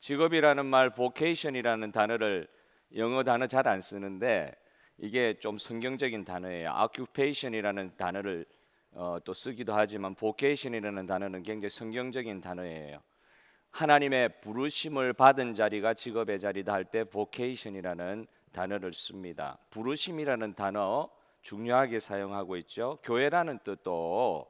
직업이라는 말 vocation이라는 단어를 영어 단어 잘 안 쓰는데 이게 좀 성경적인 단어예요. occupation이라는 단어를 어, 또 쓰기도 하지만 vocation이라는 단어는 굉장히 성경적인 단어예요. 하나님의 부르심을 받은 자리가 직업의 자리다 할 때 vocation이라는 단어를 씁니다. 부르심이라는 단어 중요하게 사용하고 있죠. 교회라는 뜻도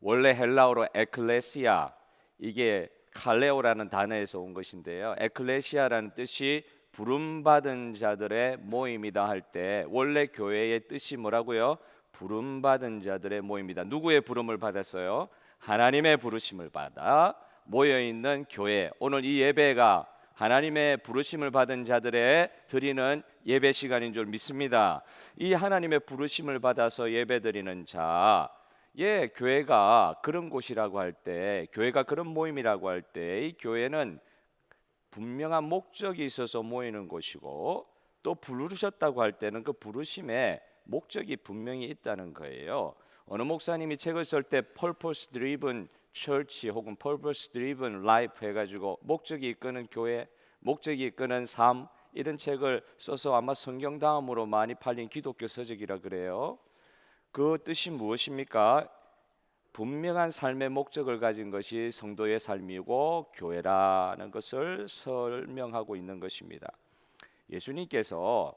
원래 헬라어로 에클레시아 이게 칼레오라는 단어에서 온 것인데요. 에클레시아라는 뜻이 부름 받은 자들의 모임이다 할 때 원래 교회의 뜻이 뭐라고요? 부름 받은 자들의 모임이다. 누구의 부름을 받았어요? 하나님의 부르심을 받아 모여 있는 교회. 오늘 이 예배가 하나님의 부르심을 받은 자들의 드리는 예배 시간인 줄 믿습니다. 이 하나님의 부르심을 받아서 예배 드리는 자, 예, 교회가 그런 곳이라고 할 때, 교회가 그런 모임이라고 할 때, 이 교회는 분명한 목적이 있어서 모이는 곳이고, 또 부르셨다고 할 때는 그 부르심에 목적이 분명히 있다는 거예요. 어느 목사님이 책을 쓸 때 purpose driven church 혹은 purpose driven life 해가지고 목적이 이끄는 교회, 목적이 이끄는 삶 이런 책을 써서 아마 성경 다음으로 많이 팔린 기독교 서적이라 그래요. 그 뜻이 무엇입니까? 분명한 삶의 목적을 가진 것이 성도의 삶이고 교회라는 것을 설명하고 있는 것입니다. 예수님께서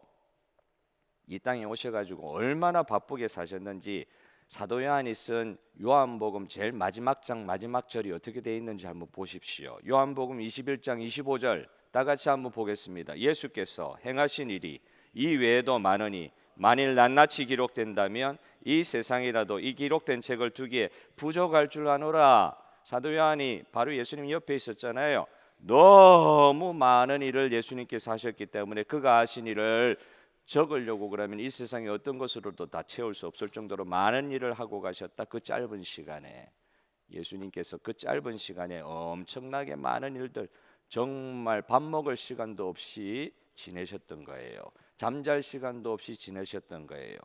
이 땅에 오셔가지고 얼마나 바쁘게 사셨는지 사도 요한이 쓴 요한복음 제일 마지막 장 마지막 절이 어떻게 돼 있는지 한번 보십시오. 요한복음 21장 25절 다 같이 한번 보겠습니다. 예수께서 행하신 일이 이 외에도 많으니 만일 낱낱이 기록된다면 이 세상이라도 이 기록된 책을 두기에 부족할 줄 아노라. 사도 요한이 바로 예수님 옆에 있었잖아요. 너무 많은 일을 예수님께서 하셨기 때문에 그가 하신 일을 적으려고 그러면 이 세상에 어떤 것으로도 다 채울 수 없을 정도로 많은 일을 하고 가셨다. 그 짧은 시간에 예수님께서 그 짧은 시간에 엄청나게 많은 일들 정말 밥 먹을 시간도 없이 지내셨던 거예요. 잠잘 시간도 없이 지내셨던 거예요.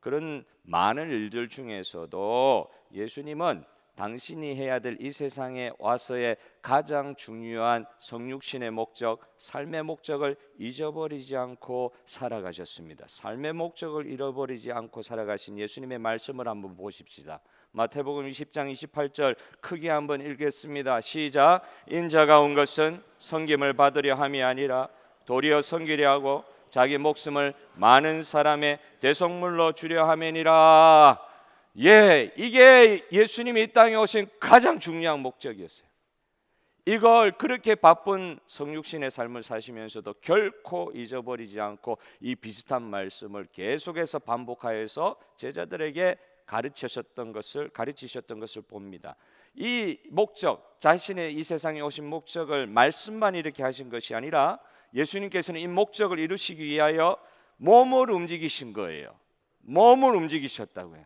그런 많은 일들 중에서도 예수님은 당신이 해야 될 이 세상에 와서의 가장 중요한 성육신의 목적, 삶의 목적을 잊어버리지 않고 살아가셨습니다. 삶의 목적을 잃어버리지 않고 살아가신 예수님의 말씀을 한번 보십시다. 마태복음 20장 28절 크게 한번 읽겠습니다. 시작. 인자가 온 것은 섬김을 받으려 함이 아니라 도리어 섬기려 하고 자기 목숨을 많은 사람의 대속물로 주려 함이니라. 예, 이게 예수님이 이 땅에 오신 가장 중요한 목적이었어요. 이걸 그렇게 바쁜 성육신의 삶을 사시면서도 결코 잊어버리지 않고 이 비슷한 말씀을 계속해서 반복하여서 제자들에게 가르치셨던 것을 가르치셨던 것을 봅니다. 이 목적, 자신의 이 세상에 오신 목적을 말씀만 이렇게 하신 것이 아니라 예수님께서는 이 목적을 이루시기 위하여 몸을 움직이신 거예요. 몸을 움직이셨다고요.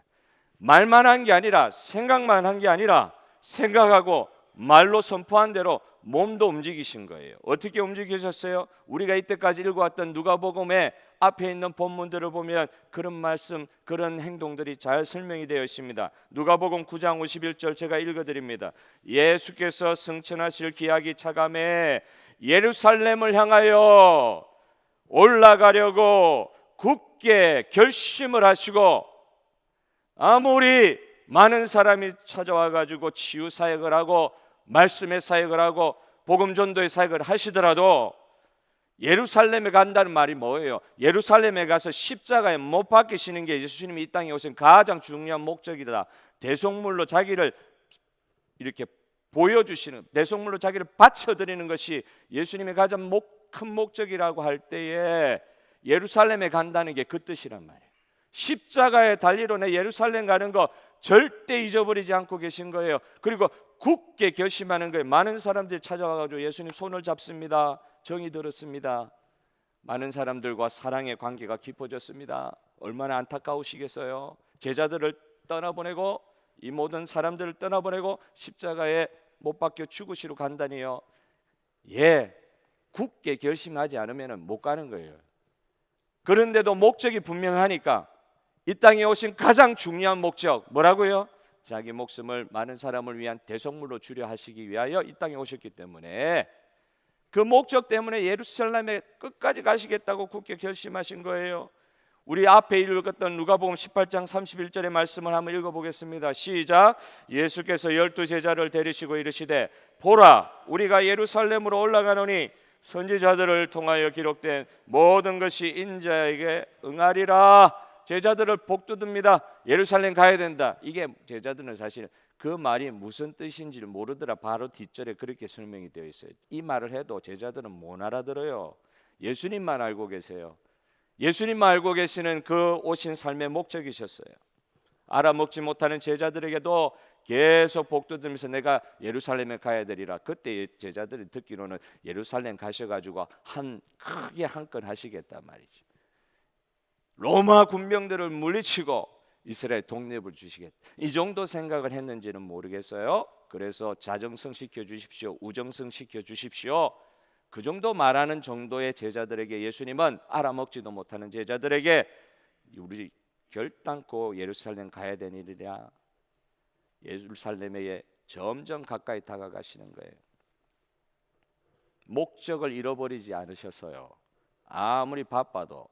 말만 한 게 아니라 생각만 한 게 아니라 생각하고 말로 선포한 대로 몸도 움직이신 거예요. 어떻게 움직이셨어요? 우리가 이때까지 읽어왔던 누가복음의 앞에 있는 본문들을 보면 그런 말씀, 그런 행동들이 잘 설명이 되어 있습니다. 누가복음 9장 51절 제가 읽어드립니다. 예수께서 승천하실 기약이 차감해 예루살렘을 향하여 올라가려고 굳게 결심을 하시고 아무리 많은 사람이 찾아와 가지고 치유 사역을 하고 말씀의 사역을 하고 복음 전도의 사역을 하시더라도 예루살렘에 간다는 말이 뭐예요? 예루살렘에 가서 십자가에 못 박히시는 게 예수님이 이 땅에 오신 가장 중요한 목적이다. 대속물로 자기를 이렇게 보여주시는 대속물로 자기를 바쳐드리는 것이 예수님의 가장 목, 큰 목적이라고 할 때에 예루살렘에 간다는 게 그 뜻이란 말이에요. 십자가에 달리러 내 예루살렘 가는 거 절대 잊어버리지 않고 계신 거예요. 그리고 굳게 결심하는 거예요. 많은 사람들이 찾아와 가지고 예수님 손을 잡습니다. 정이 들었습니다. 많은 사람들과 사랑의 관계가 깊어졌습니다. 얼마나 안타까우시겠어요. 제자들을 떠나보내고 이 모든 사람들을 떠나보내고 십자가에 못 박혀 죽으시러 간다니요. 예, 굳게 결심하지 않으면 못 가는 거예요. 그런데도 목적이 분명하니까 이 땅에 오신 가장 중요한 목적 뭐라고요? 자기 목숨을 많은 사람을 위한 대속물로 주려 하시기 위하여 이 땅에 오셨기 때문에 그 목적 때문에 예루살렘에 끝까지 가시겠다고 굳게 결심하신 거예요. 우리 앞에 읽었던 누가복음 18장 31절의 말씀을 한번 읽어보겠습니다. 시작. 예수께서 열두 제자를 데리시고 이르시되 보라 우리가 예루살렘으로 올라가노니 선지자들을 통하여 기록된 모든 것이 인자에게 응하리라. 제자들을 복두듭니다. 예루살렘 가야 된다. 이게 제자들은 사실 그 말이 무슨 뜻인지를 모르더라. 바로 뒷절에 그렇게 설명이 되어 있어요. 이 말을 해도 제자들은 못 알아들어요. 예수님만 알고 계세요. 예수님만 알고 계시는 그 오신 삶의 목적이셨어요. 알아먹지 못하는 제자들에게도 계속 복두들면서 내가 예루살렘에 가야 되리라. 그때 제자들이 듣기로는 예루살렘 가셔가지고 한 크게 한 건 하시겠단 말이죠. 로마 군병들을 물리치고 이스라엘 독립을 주시겠다. 이 정도 생각을 했는지는 모르겠어요. 그래서 자정성 시켜 주십시오. 우정성 시켜 주십시오. 그 정도 말하는 정도의 제자들에게 예수님은 알아먹지도 못하는 제자들에게 우리 결단코 예루살렘 가야 되니라. 예루살렘에 점점 가까이 다가가시는 거예요. 목적을 잃어버리지 않으셔서요. 아무리 바빠도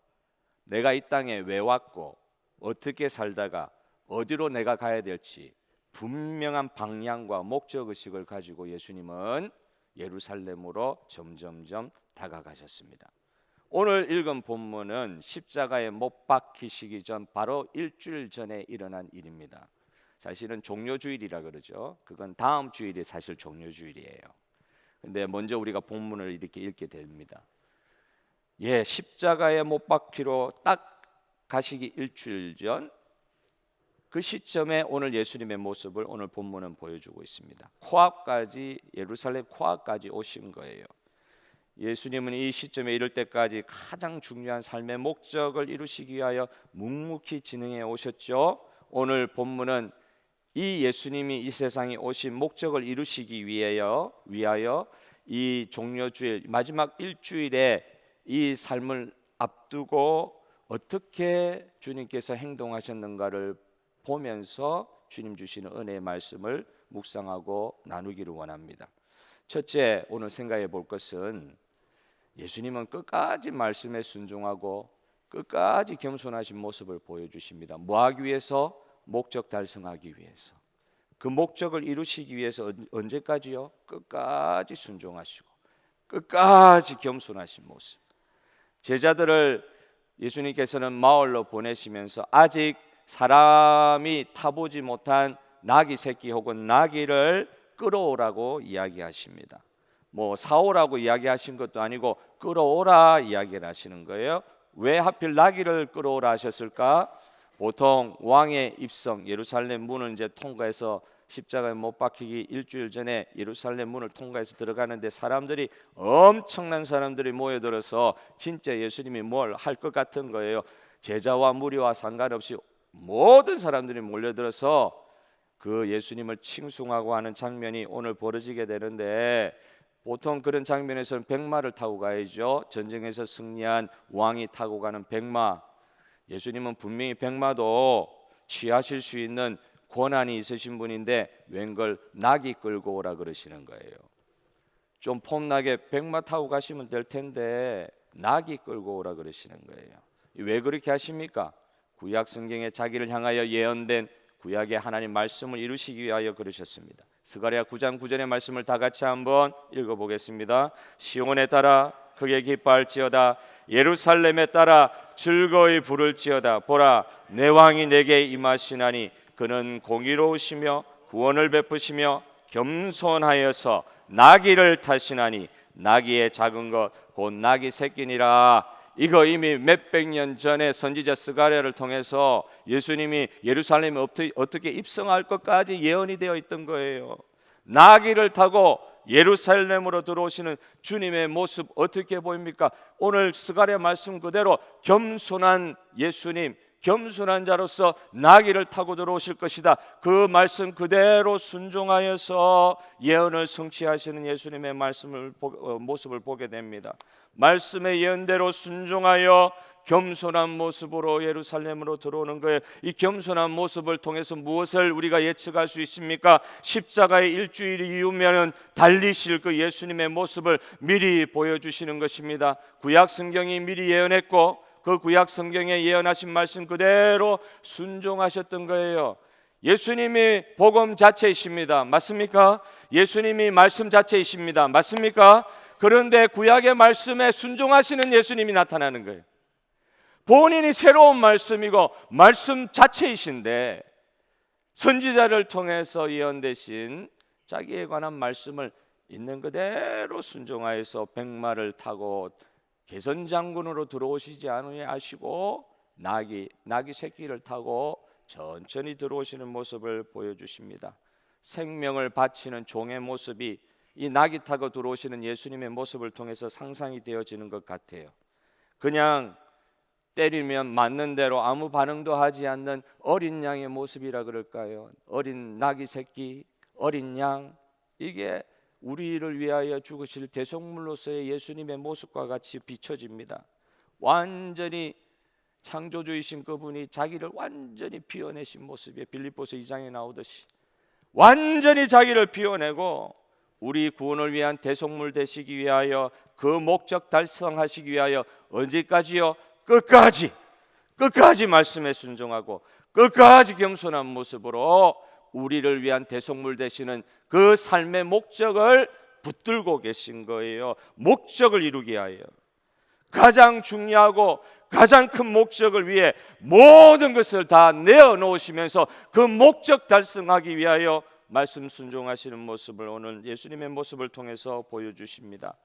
내가 이 땅에 왜 왔고 어떻게 살다가 어디로 내가 가야 될지 분명한 방향과 목적 의식을 가지고 예수님은 예루살렘으로 점점점 다가가셨습니다. 오늘 읽은 본문은 십자가에 못 박히시기 전 바로 일주일 전에 일어난 일입니다. 사실은 종료주일이라 그러죠. 그건 다음 주일이 사실 종료주일이에요. 근데 먼저 우리가 본문을 이렇게 읽게 됩니다. 예, 십자가에 못 박히로 딱 가시기 일주일 전 그 시점에 오늘 예수님의 모습을 오늘 본문은 보여주고 있습니다. 코앞까지 예루살렘 코앞까지 오신 거예요. 예수님은 이 시점에 이를 때까지 가장 중요한 삶의 목적을 이루시기 위하여 묵묵히 진행해 오셨죠. 오늘 본문은 이 예수님이 이 세상에 오신 목적을 이루시기 위하여 위하여 이 종료주일 마지막 일주일에 이 삶을 앞두고 어떻게 주님께서 행동하셨는가를 보면서 주님 주시는 은혜의 말씀을 묵상하고 나누기를 원합니다. 첫째 오늘 생각해 볼 것은 예수님은 끝까지 말씀에 순종하고 끝까지 겸손하신 모습을 보여주십니다. 뭐 하기 위해서? 목적 달성하기 위해서. 그 목적을 이루시기 위해서 언제까지요? 끝까지 순종하시고 끝까지 겸손하신 모습. 제자들을 예수님께서는 마을로 보내시면서 아직 사람이 타보지 못한 나귀 새끼 혹은 나귀를 끌어오라고 이야기하십니다. 뭐 사오라고 이야기하신 것도 아니고 끌어오라 이야기를 하시는 거예요. 왜 하필 나귀를 끌어오라 하셨을까? 보통 왕의 입성 예루살렘 문을 이제 통과해서 십자가에 못 박히기 일주일 전에 예루살렘 문을 통과해서 들어가는데 사람들이 엄청난 사람들이 모여들어서 진짜 예수님이 뭘 할 것 같은 거예요. 제자와 무리와 상관없이 모든 사람들이 몰려들어서 그 예수님을 칭송하고 하는 장면이 오늘 벌어지게 되는데 보통 그런 장면에서는 백마를 타고 가야죠. 전쟁에서 승리한 왕이 타고 가는 백마. 예수님은 분명히 백마도 취하실 수 있는 권한이 있으신 분인데 웬걸 낙이 끌고 오라 그러시는 거예요. 좀 폼나게 백마 타고 가시면 될 텐데 낙이 끌고 오라 그러시는 거예요. 왜 그렇게 하십니까? 구약 성경에 자기를 향하여 예언된 구약의 하나님 말씀을 이루시기 위하여 그러셨습니다. 스가랴 9장 9절의 말씀을 다 같이 한번 읽어 보겠습니다. 시온에 따라 크게 기뻐할지어다 예루살렘에 따라 즐거이 부를지어다 보라 내 왕이 내게 임하시나니 그는 공의로우시며 구원을 베푸시며 겸손하여서 나귀를 타시나니 나귀의 작은 것 곧 나귀 새끼니라 이거 이미 몇백 년 전에 선지자 스가랴를 통해서 예수님이 예루살렘에 어떻게 입성할 것까지 예언이 되어 있던 거예요. 나귀를 타고 예루살렘으로 들어오시는 주님의 모습 어떻게 보입니까? 오늘 스가랴 말씀 그대로 겸손한 예수님 겸손한 자로서 나귀를 타고 들어오실 것이다. 그 말씀 그대로 순종하여서 예언을 성취하시는 예수님의 말씀을 모습을 보게 됩니다. 말씀의 예언대로 순종하여 겸손한 모습으로 예루살렘으로 들어오는 거예요. 이 겸손한 모습을 통해서 무엇을 우리가 예측할 수 있습니까? 십자가의 일주일 이후면은 달리실 그 예수님의 모습을 미리 보여주시는 것입니다. 구약 성경이 미리 예언했고 그 구약 성경에 예언하신 말씀 그대로 순종하셨던 거예요. 예수님이 복음 자체이십니다. 맞습니까? 예수님이 말씀 자체이십니다. 맞습니까? 그런데 구약의 말씀에 순종하시는 예수님이 나타나는 거예요. 본인이 새로운 말씀이고 말씀 자체이신데 선지자를 통해서 예언되신 자기에 관한 말씀을 있는 그대로 순종하여서 백마를 타고 개선 장군으로 들어오시지 않으시고 나귀 나귀 새끼를 타고 천천히 들어오시는 모습을 보여주십니다. 생명을 바치는 종의 모습이 이 나귀 타고 들어오시는 예수님의 모습을 통해서 상상이 되어지는 것 같아요. 그냥 때리면 맞는 대로 아무 반응도 하지 않는 어린 양의 모습이라 그럴까요? 어린 나귀 새끼, 어린 양 이게 우리를 위하여 죽으실 대속물로서의 예수님의 모습과 같이 비춰집니다. 완전히 창조주이신 그분이 자기를 완전히 비워내신 모습이 빌립보서 2장에 나오듯이 완전히 자기를 비워내고 우리 구원을 위한 대속물 되시기 위하여 그 목적 달성하시기 위하여 언제까지요? 끝까지 끝까지 말씀에 순종하고 끝까지 겸손한 모습으로 우리를 위한 대속물 되시는 그 삶의 목적을 붙들고 계신 거예요. 목적을 이루기 위하여 가장 중요하고 가장 큰 목적을 위해 모든 것을 다 내어 놓으시면서 그 목적 달성하기 위하여 말씀 순종하시는 모습을 오늘 예수님의 모습을 통해서 보여주십니다.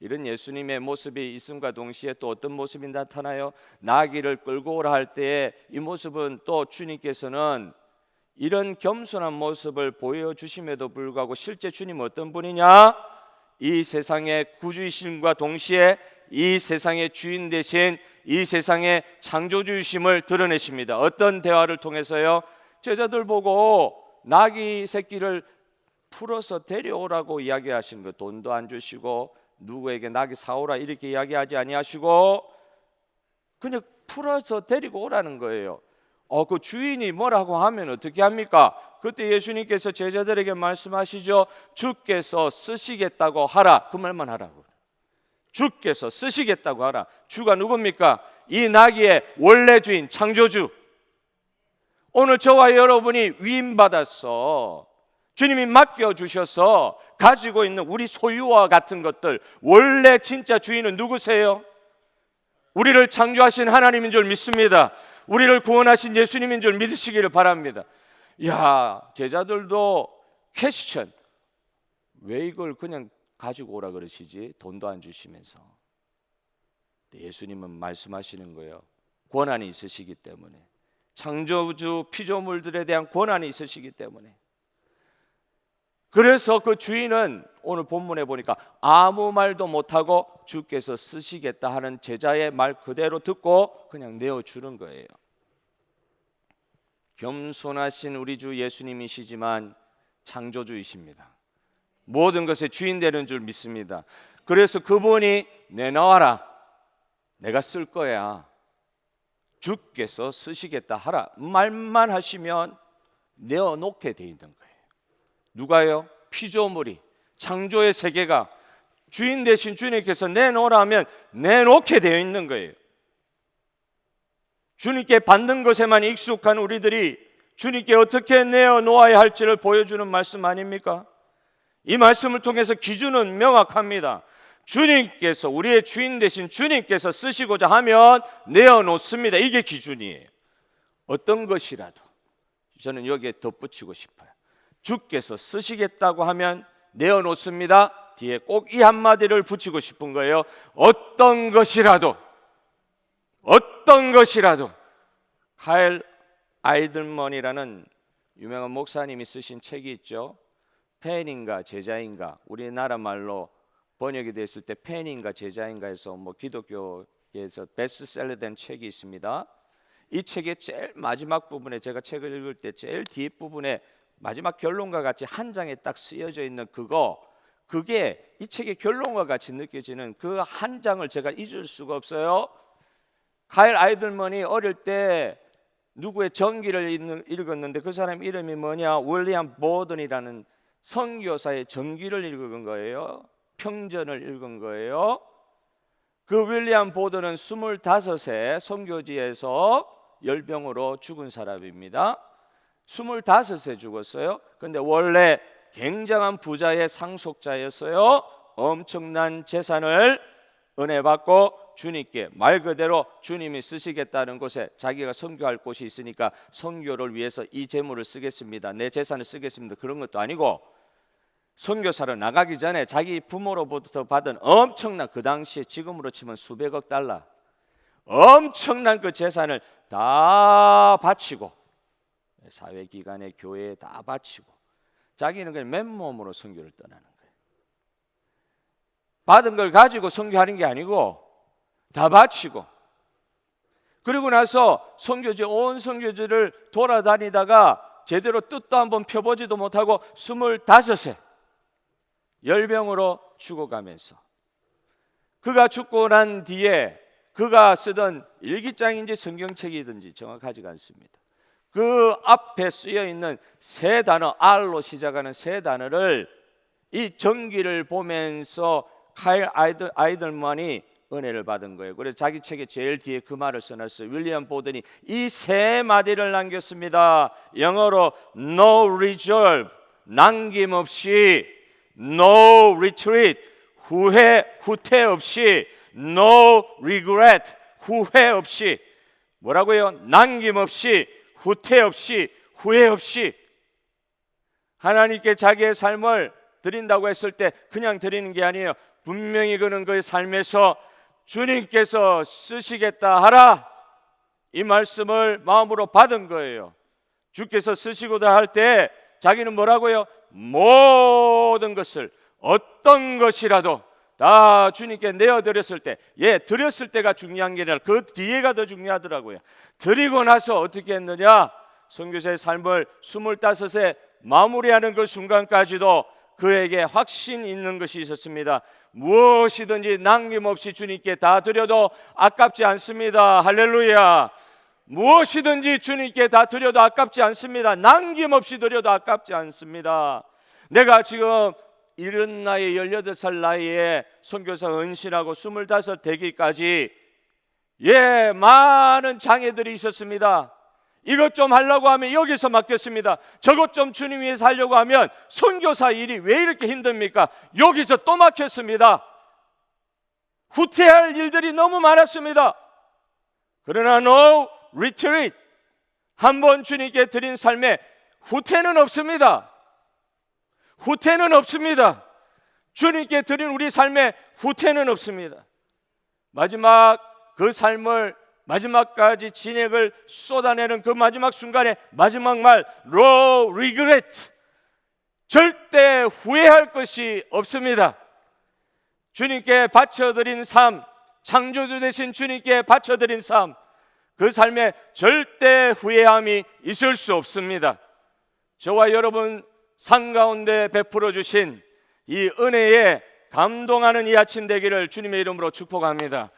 이런 예수님의 모습이 있음과 동시에 또 어떤 모습이 나타나요? 나귀를 끌고 오라 할 때에 이 모습은 또 주님께서는 이런 겸손한 모습을 보여주심에도 불구하고 실제 주님 어떤 분이냐? 이 세상의 구주이심과 동시에 이 세상의 주인 대신 이 세상의 창조주이심을 드러내십니다. 어떤 대화를 통해서요? 제자들 보고 나귀 새끼를 풀어서 데려오라고 이야기하신 거 돈도 안 주시고 누구에게 나귀 사오라 이렇게 이야기하지 아니하시고 그냥 풀어서 데리고 오라는 거예요. 어, 그 주인이 뭐라고 하면 어떻게 합니까? 그때 예수님께서 제자들에게 말씀하시죠. 주께서 쓰시겠다고 하라. 그 말만 하라고. 주께서 쓰시겠다고 하라. 주가 누굽니까? 이 나귀의 원래 주인 창조주. 오늘 저와 여러분이 위임 받아서 주님이 맡겨 주셔서 가지고 있는 우리 소유와 같은 것들 원래 진짜 주인은 누구세요? 우리를 창조하신 하나님인 줄 믿습니다. 우리를 구원하신 예수님인 줄 믿으시기를 바랍니다. 야, 제자들도 퀘스천. 왜 이걸 그냥 가지고 오라 그러시지? 돈도 안 주시면서. 예수님은 말씀하시는 거예요. 권한이 있으시기 때문에. 창조주 피조물들에 대한 권한이 있으시기 때문에. 그래서 그 주인은 오늘 본문에 보니까 아무 말도 못하고 주께서 쓰시겠다 하는 제자의 말 그대로 듣고 그냥 내어주는 거예요. 겸손하신 우리 주 예수님이시지만 창조주이십니다. 모든 것의 주인 되는 줄 믿습니다. 그래서 그분이 내놔라. 내가 쓸 거야. 주께서 쓰시겠다 하라. 말만 하시면 내어놓게 돼 있는 거예요. 누가요? 피조물이 창조의 세계가 주인 대신 주님께서 내놓으라면 내놓게 되어 있는 거예요. 주님께 받는 것에만 익숙한 우리들이 주님께 어떻게 내어 놓아야 할지를 보여주는 말씀 아닙니까? 이 말씀을 통해서 기준은 명확합니다. 주님께서 우리의 주인 대신 주님께서 쓰시고자 하면 내어 놓습니다. 이게 기준이에요. 어떤 것이라도 저는 여기에 덧붙이고 싶어요. 주께서 쓰시겠다고 하면 내어 놓습니다. 뒤에 꼭 이 한마디를 붙이고 싶은 거예요. 어떤 것이라도 어떤 것이라도 카일 아이들먼이라는 유명한 목사님이 쓰신 책이 있죠. 팬인가 제자인가 우리나라 말로 번역이 됐을 때 팬인가 제자인가 해서 뭐 기독교에서 베스트셀러된 책이 있습니다. 이 책의 제일 마지막 부분에 제가 책을 읽을 때 제일 뒷 부분에 마지막 결론과 같이 한 장에 딱 쓰여져 있는 그거 그게 이 책의 결론과 같이 느껴지는 그 한 장을 제가 잊을 수가 없어요. 카일 아이들먼이 어릴 때 누구의 전기를 읽었는데 그 사람 이름이 뭐냐? 윌리엄 보든이라는 선교사의 전기를 읽은 거예요. 평전을 읽은 거예요. 그 윌리엄 보든은 25세 선교지에서 열병으로 죽은 사람입니다. 25세 죽었어요. 근데 원래 굉장한 부자의 상속자였어요. 엄청난 재산을 은혜 받고 주님께 말 그대로 주님이 쓰시겠다는 곳에 자기가 선교할 곳이 있으니까 선교를 위해서 이 재물을 쓰겠습니다. 내 재산을 쓰겠습니다. 그런 것도 아니고 선교사로 나가기 전에 자기 부모로부터 받은 엄청난 그 당시에 지금으로 치면 수백억 달러 엄청난 그 재산을 다 바치고 사회 기관에 교회에 다 바치고 자기는 그냥 맨몸으로 선교를 떠나는 거예요. 받은 걸 가지고 선교하는 게 아니고 다 바치고 그리고 나서 선교지 온 선교지를 돌아다니다가 제대로 뜻도 한번 펴보지도 못하고 스물다섯에 열병으로 죽어가면서 그가 죽고 난 뒤에 그가 쓰던 일기장인지 성경책이든지 정확하지가 않습니다. 그 앞에 쓰여 있는 세 단어 R로 시작하는 세 단어를 이 전기를 보면서 카일 아이들, 아이들만이 은혜를 받은 거예요. 그래서 자기 책에 제일 뒤에 그 말을 써놨어요. 윌리엄 보든이 이 세 마디를 남겼습니다. 영어로 no reserve 남김없이 no retreat 후회 후퇴 없이 no regret 후회 없이 뭐라고요? 남김없이 후퇴 없이 후회 없이 하나님께 자기의 삶을 드린다고 했을 때 그냥 드리는 게 아니에요. 분명히 그는 그의 삶에서 주님께서 쓰시겠다 하라 이 말씀을 마음으로 받은 거예요. 주께서 쓰시고자 할 때 자기는 뭐라고요? 모든 것을 어떤 것이라도 다 주님께 내어 드렸을 때, 예, 드렸을 때가 중요한 게 아니라 그 뒤에가 더 중요하더라고요. 드리고 나서 어떻게 했느냐? 선교사의 삶을 스물다섯에 마무리하는 그 순간까지도 그에게 확신 있는 것이 있었습니다. 무엇이든지 남김없이 주님께 다 드려도 아깝지 않습니다. 할렐루야. 무엇이든지 주님께 다 드려도 아깝지 않습니다. 남김없이 드려도 아깝지 않습니다. 내가 지금 이른 나이 18살 나이에 선교사 은신하고 25 되기까지 예, 많은 장애들이 있었습니다. 이것 좀 하려고 하면 여기서 맡겼습니다. 저것 좀 주님 위해서 하려고 하면 선교사 일이 왜 이렇게 힘듭니까? 여기서 또 막혔습니다. 후퇴할 일들이 너무 많았습니다. 그러나 no retreat. 한번 주님께 드린 삶에 후퇴는 없습니다. 후퇴는 없습니다. 주님께 드린 우리 삶에 후퇴는 없습니다. 마지막 그 삶을 마지막까지 진액을 쏟아내는 그 마지막 순간에 마지막 말 no regret 절대 후회할 것이 없습니다. 주님께 바쳐드린 삶, 창조주 되신 주님께 바쳐드린 삶, 그 삶에 절대 후회함이 있을 수 없습니다. 저와 여러분 산 가운데 베풀어 주신 이 은혜에 감동하는 이 아침 되기를 주님의 이름으로 축복합니다.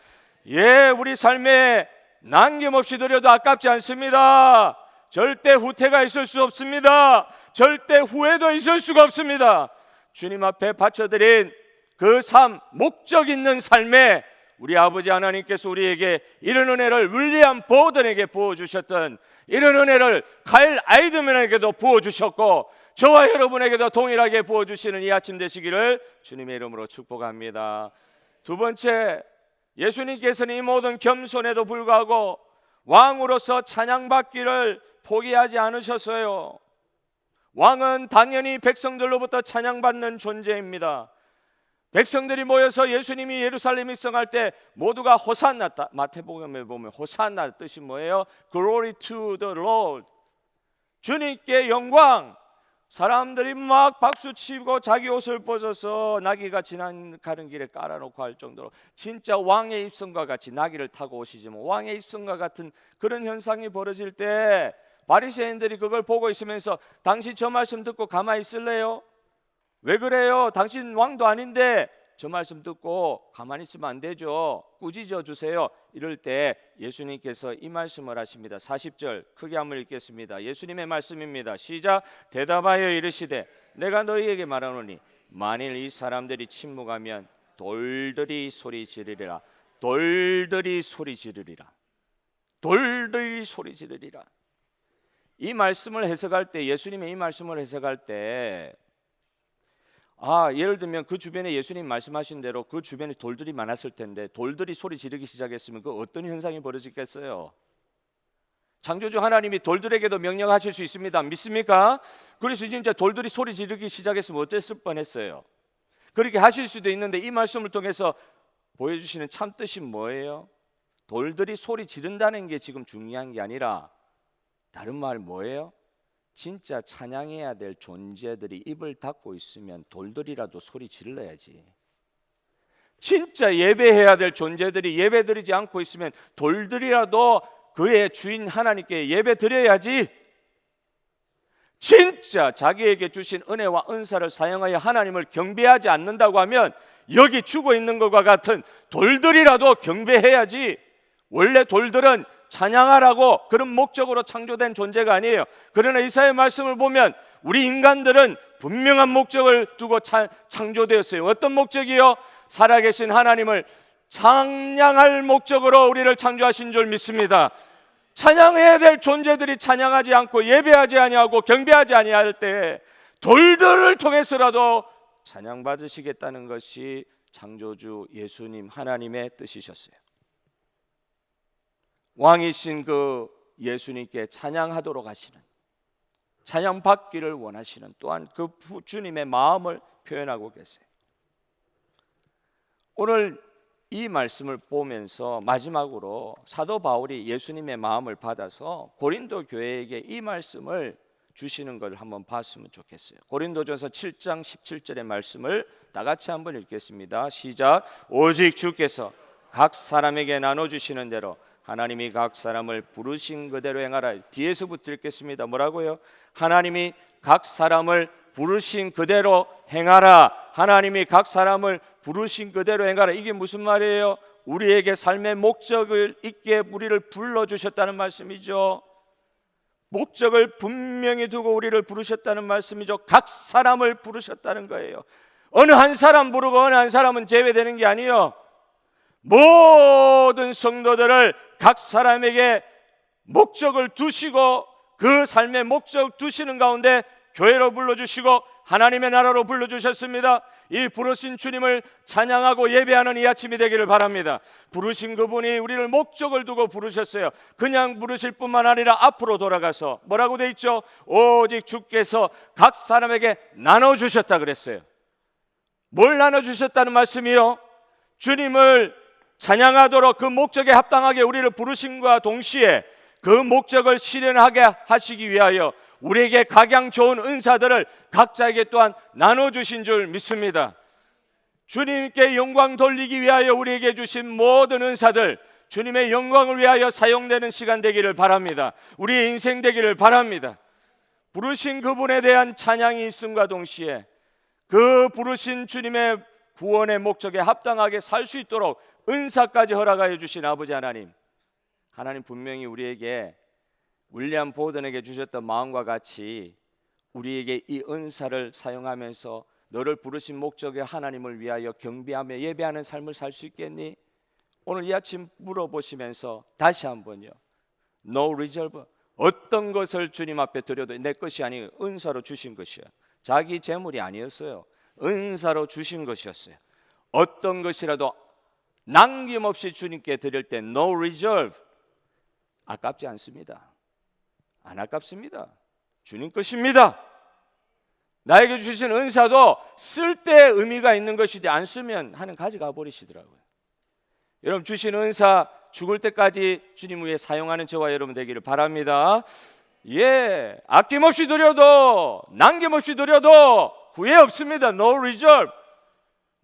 예, 우리 삶에 남김없이 드려도 아깝지 않습니다. 절대 후퇴가 있을 수 없습니다. 절대 후회도 있을 수가 없습니다. 주님 앞에 바쳐드린 그 삶, 목적 있는 삶에 우리 아버지 하나님께서 우리에게 이런 은혜를 윌리엄 보든에게 부어주셨던 이런 은혜를 카일 아이드맨에게도 부어주셨고 저와 여러분에게도 동일하게 부어주시는 이 아침 되시기를 주님의 이름으로 축복합니다. 두 번째, 예수님께서는 이 모든 겸손에도 불구하고 왕으로서 찬양받기를 포기하지 않으셨어요. 왕은 당연히 백성들로부터 찬양받는 존재입니다. 백성들이 모여서 예수님이 예루살렘 입성할 때 모두가 호산나 마태복음에 보면 호산나 뜻이 뭐예요? Glory to the Lord. 주님께 영광. 사람들이 막 박수 치고 자기 옷을 벗어서 나귀가 지나가는 길에 깔아놓고 할 정도로 진짜 왕의 입성과 같이 나귀를 타고 오시지만 왕의 입성과 같은 그런 현상이 벌어질 때 바리새인들이 그걸 보고 있으면서 당신 저 말씀 듣고 가만히 있을래요? 왜 그래요? 당신 왕도 아닌데 저 말씀 듣고 가만히 있으면 안 되죠. 꾸짖어 주세요. 이럴 때 예수님께서 이 말씀을 하십니다. 40절 크게 한번 읽겠습니다. 예수님의 말씀입니다. 시작 대답하여 이르시되 내가 너희에게 말하노니 만일 이 사람들이 침묵하면 돌들이 소리 지르리라. 돌들이 소리 지르리라. 돌들이 소리 지르리라. 이 말씀을 해석할 때 예수님의 이 말씀을 해석할 때 아, 예를 들면 그 주변에 예수님 말씀하신 대로 그 주변에 돌들이 많았을 텐데 돌들이 소리 지르기 시작했으면 그 어떤 현상이 벌어지겠어요? 창조주 하나님이 돌들에게도 명령하실 수 있습니다. 믿습니까? 그래서 진짜 돌들이 소리 지르기 시작했으면 어땠을 뻔했어요. 그렇게 하실 수도 있는데 이 말씀을 통해서 보여주시는 참 뜻이 뭐예요? 돌들이 소리 지른다는 게 지금 중요한 게 아니라 다른 말 뭐예요? 진짜 찬양해야 될 존재들이 입을 닫고 있으면 돌들이라도 소리 질러야지. 진짜 예배해야 될 존재들이 예배 드리지 않고 있으면 돌들이라도 그의 주인 하나님께 예배 드려야지. 진짜 자기에게 주신 은혜와 은사를 사용하여 하나님을 경배하지 않는다고 하면 여기 죽어 있는 것과 같은 돌들이라도 경배해야지. 원래 돌들은 찬양하라고 그런 목적으로 창조된 존재가 아니에요. 그러나 이사의 말씀을 보면 우리 인간들은 분명한 목적을 두고 차, 창조되었어요. 어떤 목적이요? 살아계신 하나님을 찬양할 목적으로 우리를 창조하신 줄 믿습니다. 찬양해야 될 존재들이 찬양하지 않고 예배하지 아니하고 경배하지 아니할 때 돌들을 통해서라도 찬양 받으시겠다는 것이 창조주 예수님 하나님의 뜻이셨어요. 왕이신 그 예수님께 찬양하도록 하시는 찬양 받기를 원하시는 또한 그 주님의 마음을 표현하고 계세요. 오늘 이 말씀을 보면서 마지막으로 사도 바울이 예수님의 마음을 받아서 고린도 교회에게 이 말씀을 주시는 걸 한번 봤으면 좋겠어요. 고린도전서 7장 17절의 말씀을 다 같이 한번 읽겠습니다. 시작. 오직 주께서 각 사람에게 나눠 주시는 대로 하나님이 각 사람을 부르신 그대로 행하라. 뒤에서부터 읽겠습니다. 뭐라고요? 하나님이 각 사람을 부르신 그대로 행하라. 하나님이 각 사람을 부르신 그대로 행하라. 이게 무슨 말이에요? 우리에게 삶의 목적을 있게 우리를 불러 주셨다는 말씀이죠. 목적을 분명히 두고 우리를 부르셨다는 말씀이죠. 각 사람을 부르셨다는 거예요. 어느 한 사람 부르고 어느 한 사람은 제외되는 게 아니요. 모든 성도들을 각 사람에게 목적을 두시고 그 삶의 목적 두시는 가운데 교회로 불러주시고 하나님의 나라로 불러주셨습니다. 이 부르신 주님을 찬양하고 예배하는 이 아침이 되기를 바랍니다. 부르신 그분이 우리를 목적을 두고 부르셨어요. 그냥 부르실 뿐만 아니라 앞으로 돌아가서 뭐라고 돼 있죠? 오직 주께서 각 사람에게 나눠 주셨다 그랬어요. 뭘 나눠 주셨다는 말씀이요? 주님을 찬양하도록 그 목적에 합당하게 우리를 부르심과 동시에 그 목적을 실현하게 하시기 위하여 우리에게 각양 좋은 은사들을 각자에게 또한 나눠주신 줄 믿습니다. 주님께 영광 돌리기 위하여 우리에게 주신 모든 은사들 주님의 영광을 위하여 사용되는 시간 되기를 바랍니다. 우리의 인생 되기를 바랍니다. 부르신 그분에 대한 찬양이 있음과 동시에 그 부르신 주님의 구원의 목적에 합당하게 살 수 있도록 은사까지 허락하여 주신 아버지 하나님. 하나님 분명히 우리에게 윌리엄 보든에게 주셨던 마음과 같이 우리에게 이 은사를 사용하면서 너를 부르신 목적의 하나님을 위하여 경배하며 예배하는 삶을 살 수 있겠니? 오늘 이 아침 물어보시면서 다시 한번요. No reserve. 어떤 것을 주님 앞에 드려도 내 것이 아니고 은사로 주신 것이야. 자기 재물이 아니었어요. 은사로 주신 것이었어요. 어떤 것이라도 남김없이 주님께 드릴 때 no reserve 아깝지 않습니다. 안 아깝습니다. 주님 것입니다. 나에게 주신 은사도 쓸 때 의미가 있는 것이지 안 쓰면 하는 가져가 버리시더라고요. 여러분 주신 은사 죽을 때까지 주님 위해 사용하는 저와 여러분 되기를 바랍니다. 예, 아낌없이 드려도 남김없이 드려도 후회 없습니다. No reserve,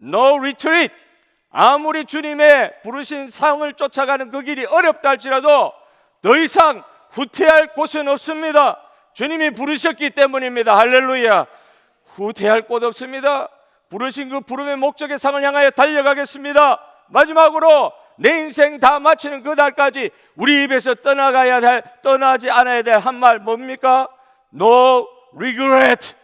no retreat. 아무리 주님의 부르신 상을 쫓아가는 그 길이 어렵다 할지라도 더 이상 후퇴할 곳은 없습니다. 주님이 부르셨기 때문입니다. 할렐루야. 후퇴할 곳 없습니다. 부르신 그 부름의 목적의 상을 향하여 달려가겠습니다. 마지막으로 내 인생 다 마치는 그 날까지 우리 입에서 떠나가야 될 떠나지 않아야 될 한 말 뭡니까? No regret.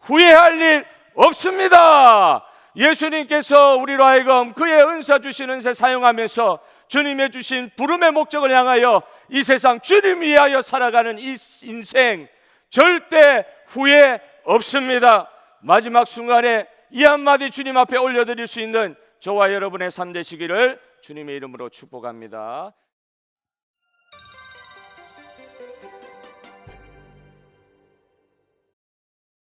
후회할 일 없습니다. 예수님께서 우리로 하여금 그의 은사 주신 은사 사용하면서 주님의 주신 부름의 목적을 향하여 이 세상 주님 위하여 살아가는 이 인생 절대 후회 없습니다. 마지막 순간에 이 한마디 주님 앞에 올려드릴 수 있는 저와 여러분의 삶 되시기를 주님의 이름으로 축복합니다.